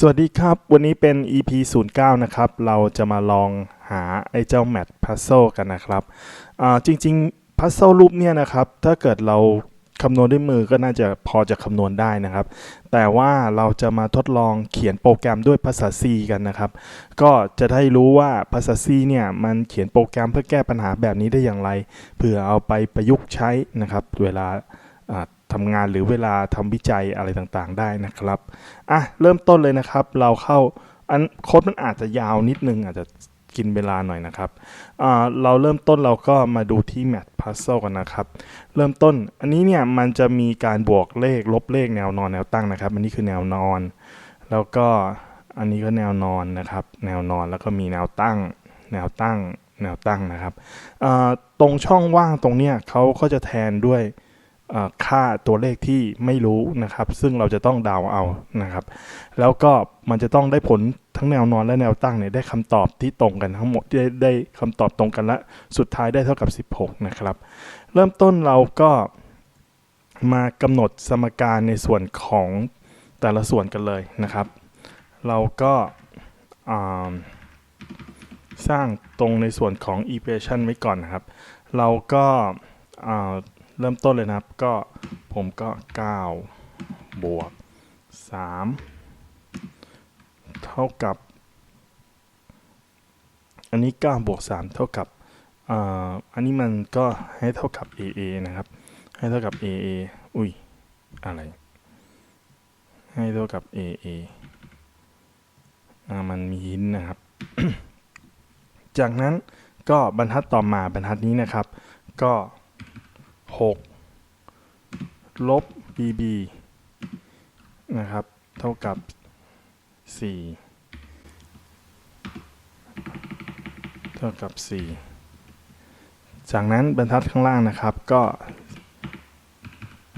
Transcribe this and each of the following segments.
สวัสดีครับ วันนี้เป็น EP 09 นะครับ เราจะมาลองหาไอ้เจ้าแมทพัซ z ซกันนะครับ จริงๆพัซ z ซรูปเนี่ยนะครับ ถ้าเกิดเราคำนวณด้วยมือก็น่าจะพอจะคำนวณได้นะครับ แต่ว่าเราจะมาทดลองเขียนโปรแกรมด้วยภาษา C กันนะครับ ก็จะได้รู้ว่าภาษา C เนี่ยมันเขียนโปรแกรมเพื่อแก้ปัญหาแบบนี้ได้อย่างไรเพื่อเอาไปประยุกต์ใช้นะครับ เวลา ทำงานหรือเวลาทำวิจัยอะไรต่างๆ ได้นะครับอะเริ่มต้นเลยนะครับ เราเข้าอันโค้ดมันอาจจะยาวนิดนึงอาจจะกินเวลาหน่อยนะครับเราเริ่มต้นเราก็มาดูที่ Math Puzzle กันนะครับ เริ่มต้นอันนี้เนี่ยมันจะมีการบวกเลขลบเลขแนวนอนแนวตั้งนะครับ อันนี้คือแนวนอน แล้วก็อันนี้ก็แนวนอนนะครับ แนวนอนแล้วก็มีแนวตั้ง แนวตั้ง แนวตั้งนะครับ ตรงช่องว่างตรงเนี้ยเขาก็จะแทนด้วย ค่าตัวเลขที่ไม่รู้นะครับ ซึ่งเราจะต้องเดาเอานะครับ แล้วก็มันจะต้องได้ผลทั้งแนวนอนและแนวตั้งเนี่ยได้คำตอบที่ตรงกันทั้งหมดได้ได้คำตอบตรงกันและสุดท้ายได้เท่ากับ 16 นะครับ เริ่มต้นเราก็มากำหนดสมการในส่วนของแต่ละส่วนกันเลยนะครับ เราก็สร้างตรงในส่วนของ equation ไว้ก่อนนะครับ เราก็า เริ่มต้นเลยนะครับ ก็ผมก็ 9 บวก 3 เท่ากับ อันนี้ 9 บวก 3 เท่ากับอ่าอันนี้มันก็ให้เท่ากับ AA นะครับ ให้เท่ากับ AA อุ้ย อะไร ให้เท่ากับ AA อ่ามันมีหินนะครับ จากนั้นก็บรรทัดต่อมาบรรทัดนี้นะครับ ก็ 6ลบ bb นะครับ เท่ากับ 4 เท่ากับ 4 จากนั้นบรรทัดข้างล่างนะครับก็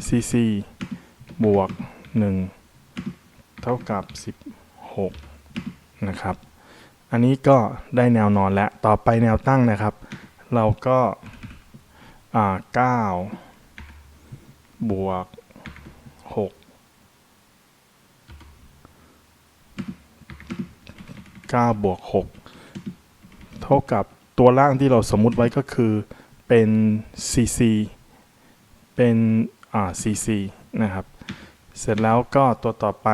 cc บวก 1 เท่ากับ 16 นะครับ อันนี้ก็ได้แนวนอนแล้ว ต่อไปแนวตั้งนะครับ เราก็ อ่าเก้าบวกหกเก้าบวกหกเท่ากับตัวล่างที่เราสมมุติไว้ก็คือเป็น cc เป็นอ่า cc นะครับ เสร็จแล้วก็ตัวต่อไป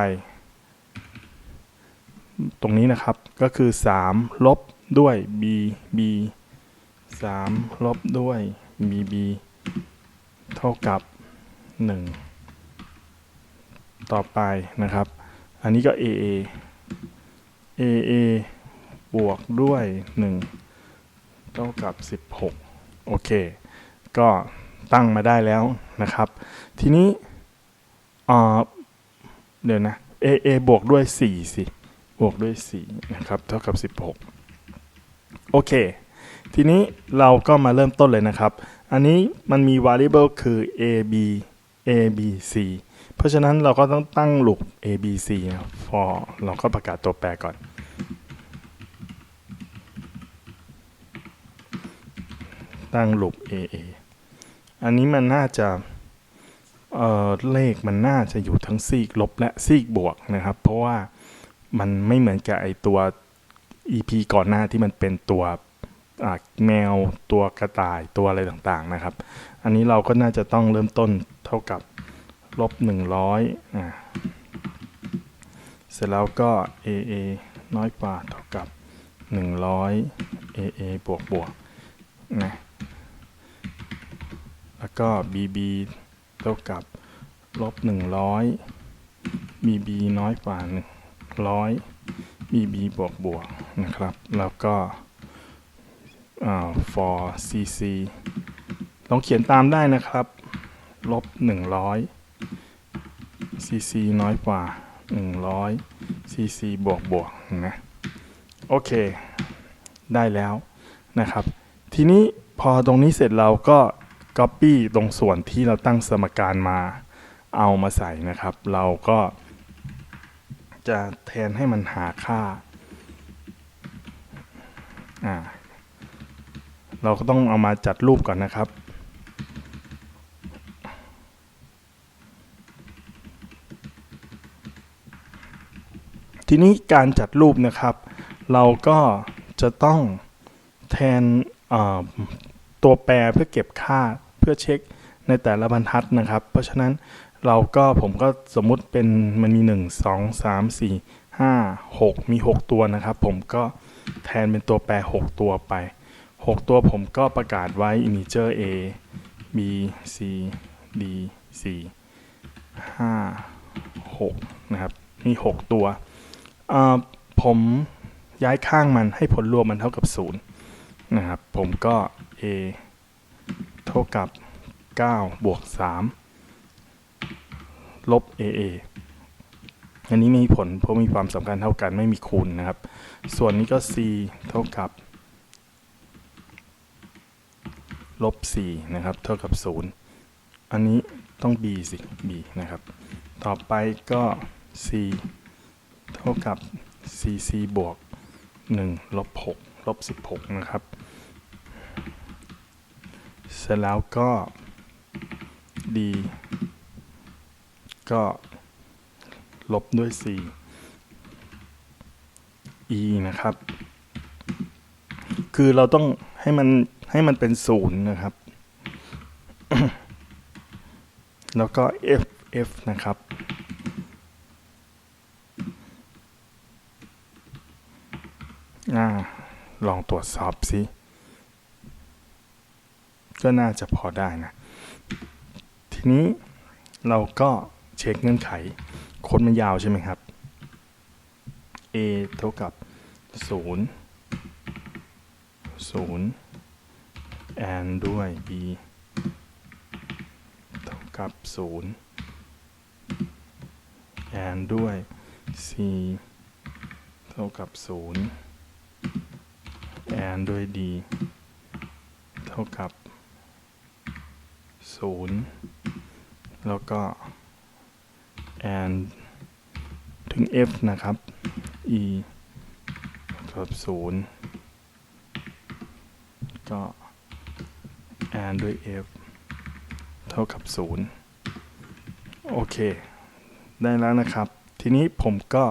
ตรงนี้นะครับก็คือ 3 ลบด้วย b b 3 ลบด้วย bb เท่ากับ 1 ต่อไปนะครับ อันนี้ก็ aa aa บวกด้วย 1 เท่ากับ 16 โอเค ก็ตั้งมาได้แล้วนะครับ ทีนี้เดี๋ยวนะ aa บวกด้วย 4 สิ บวกด้วย 4 นะครับ เท่ากับ 16 โอเค ทีนี้เราก็มาเริ่มต้นเลยนะครับ อันนี้มันมี variable คือ a b a b c เพราะฉะนั้นเราก็ต้องตั้งลูป a b c นะ for เราก็ประกาศตัวแปรก่อน ตั้งลูป a a อันนี้มันน่าจะเเลขมันน่าจะอยู่ทั้งซีกลบและซีกบวกนะครับ เพราะว่ามันไม่เหมือนกับไอตัว EP ก่อนหน้าที่มันเป็นตัว แมวตัวกระต่ายตัวอะไรต่างๆนะครับ อันนี้เราก็น่าจะต้องเริ่มต้นเท่ากับลบ100อ่าเสร็จแล้วก็ AA น้อยกว่าเท่ากับ100 AA บวกบวกนะแล้วก็ BB เท่ากับลบ100 BB น้อยกว่า100 BB บวกบวกนะครับ แล้วก็ for cc ลองเขียนตามได้นะครับลบ100 cc น้อยกว่า 100 cc บวกบวกนะโอเค ได้แล้วนะครับ ทีนี้พอตรงนี้เสร็จเราก็ copy ตรงส่วนที่เราตั้งสมการมาเอามาใส่นะครับ เราก็จะแทนให้มันหาค่าอ่า เราก็ต้องเอามาจัดรูปก่อนนะครับ ทีนี้การจัดรูปนะครับ เราก็จะต้องแทนตัวแปรเพื่อเก็บค่าเพื่อเช็คในแต่ละบรรทัดนะครับ เพราะฉะนั้นเราก็ผมก็สมมุติเป็นมันมี 1 2 3 4 5 6 มี 6 ตัวนะครับ ผมก็แทนเป็นตัวแปร 6 ตัวไป 6 ตัวผมก็ประกาศไว้ integer a b c d c 5 6 นะครับ มี 6 ตัว ผมย้ายข้างมันให้ผลรวมมันเท่ากับ 0 นะครับ ผมก็ a เท่ากับ 9 บวก 3 ลบ aa อันนี้ไม่มีผลเพราะมีความสำคัญเท่ากันไม่มีคูณนะครับ ส่วนนี้ก็ c เท่ากับ ลบ4นะครับเท่ากับ 0 อันนี้ต้อง b สิ b นะครับ ต่อไปก็ c เท่ากับ cc บวก1ลบ6ลบ16 นะครับ เสร็จแล้วก็ d ก็ลบด้วย4 e นะครับ คือเราต้องให้มัน ให้มันเป็นศูนย์นะครับ แล้วก็ f f นะครับอลองตรวจสอบสิก็น่าจะพอได้นะ ทีนี้เราก็เช็คเงื่อนไข โค้ดมันยาวใช่ไหมครับ a เท่ากับ 0 0 and ด้วย b เท่ากับ 0 and ด้วย c เท่ากับ 0 and ด้วย d เท่ากับ 0 แล้วก็ and ถึง f นะครับ e เท่ากับ 0 ก็ and ด้วย f เท่ากับ 0 โอเค ได้แล้วนะครับ ทีนี้ผมก็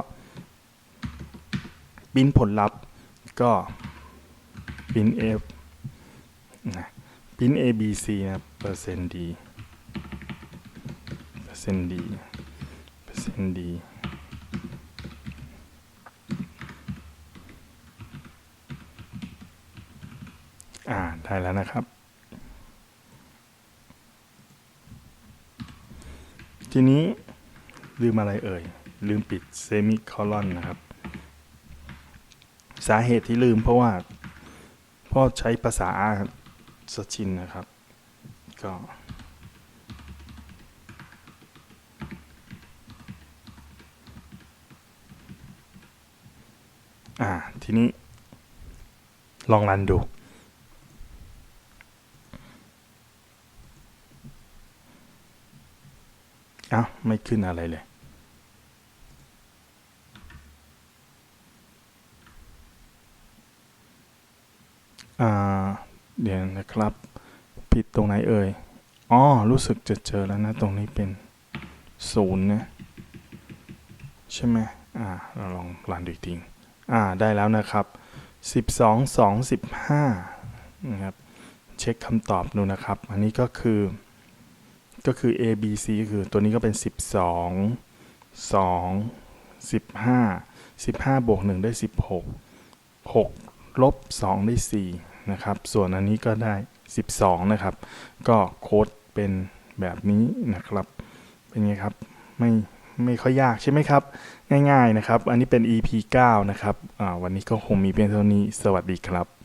ปินผลลัพธ์ก็ปิน f นะบิน a b c นะครับเปอร์เซ็นต์ d เปอร์เซ็นต์ d เปอร์เซ็นต์ d อ่าได้แล้วนะครับ ทีนี้ลืมอะไรเอ่ย ลืมปิดเซมิคอลอนนะครับ สาเหตุที่ลืมเพราะว่าพ่อใช้ภาษาสชินนะครับ ก็ อ่า ทีนี้ลองรันดูาวไม่ขึ้นอะไรเลย เดี๋ยวนะครับ ผิดตรงไหนเอ่ย อ๋อ รู้สึกจะเจอแล้วนะ ตรงนี้เป็นศูนย์นะ ใช่ไหมอ่า เราลองรันดูอีกทีอ่า ได้แล้วนะครับ 12 2 15 นะครับ เช็คคำตอบดูนะครับ อันนี้ก็คือ ก็คือ A B C ก็คือตัวนี้ก็เป็น 12 2 15 15บวก1ได้ 16 6ลบ2ได้4นะครับ ส่วนอันนี้ก็ได้ 12 นะครับ ก็โค้ดเป็นแบบนี้นะครับ เป็นไงครับ ไม่ไม่ค่อยยากใช่ไหมครับ ง่ายๆนะครับ อันนี้เป็น EP 9 นะครับอ่าวันนี้ก็คงมีเพียงเท่านี้ สวัสดีครับ